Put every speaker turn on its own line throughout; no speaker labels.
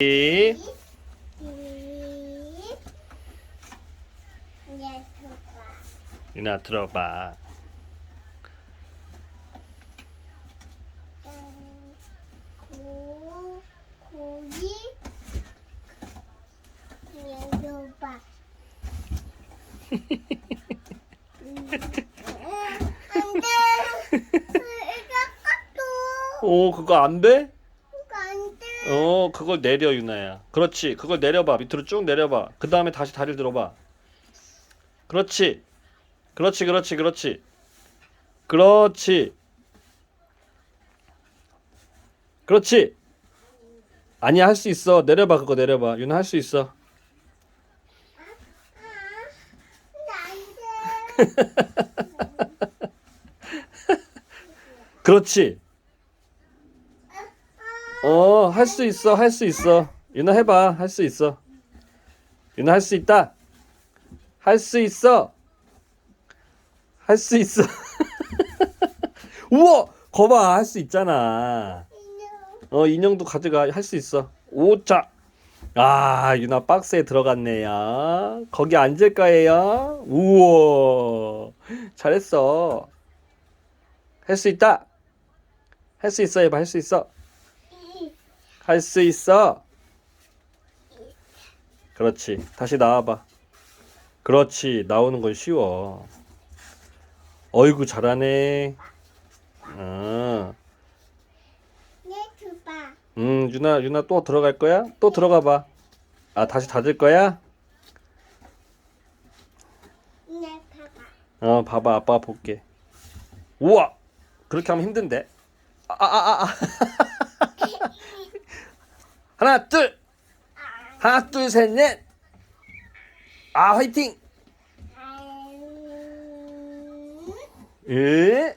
이. 유나 들어봐.
음, 고, 고기. 이제 줘봐. 음, 안 돼. 이거 또
오 그거 안 돼? 어 그걸 내려 유나야. 그렇지. 그걸 내려봐. 밑으로 쭉 내려봐. 그 다음에 다시 다리를 들어봐. 그렇지. 그렇지 그렇지 그렇지. 그렇지. 그렇지. 아니야 할 수 있어. 내려봐 그거 내려봐. 유나 할 수 있어.
아.
그렇지. 어, 할 수 있어, 할 수 있어. 유나 해봐, 할 수 있어. 유나 할 수 있다. 할 수 있어. 할 수 있어. 우와, 거봐, 할 수 있잖아. 어, 인형도 가져가, 할 수 있어. 오자. 아, 유나 박스에 들어갔네요. 거기 앉을 거예요. 우와, 잘했어. 할 수 있다. 할 수 있어, 해봐, 할 수 있어. 할 수 있어. 그렇지. 다시 나와봐. 그렇지. 나오는 건 쉬워. 어이구, 잘하네. 어.
내 줘봐.
음, 유나, 유나 또 들어갈 거야? 또 들어가 봐. 아, 다시 닫을 거야?
내 봐봐.
어, 봐봐. 아빠가 볼게. 우와! 그렇게 하면 힘든데. 아, 아, 아, 아. 하나, 둘! 하나, 둘, 셋, 넷! 아, 화이팅!
음,
예?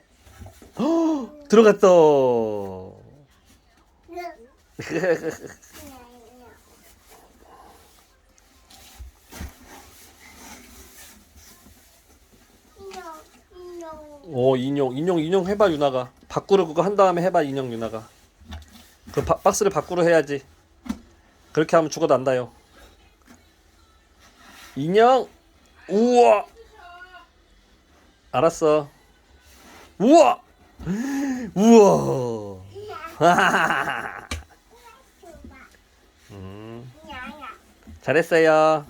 인형, 인형.
오, 인형, 인형, 인형 해봐, 유나가. 밖으로 그거 한 다음에 해봐, 인형, 유나가. 그 바- 박스를 밖으로 해야지. 그렇게 하면 죽어 난다요. 인형, 우와! 알았어. 우와! 우와! 음. 잘했어요.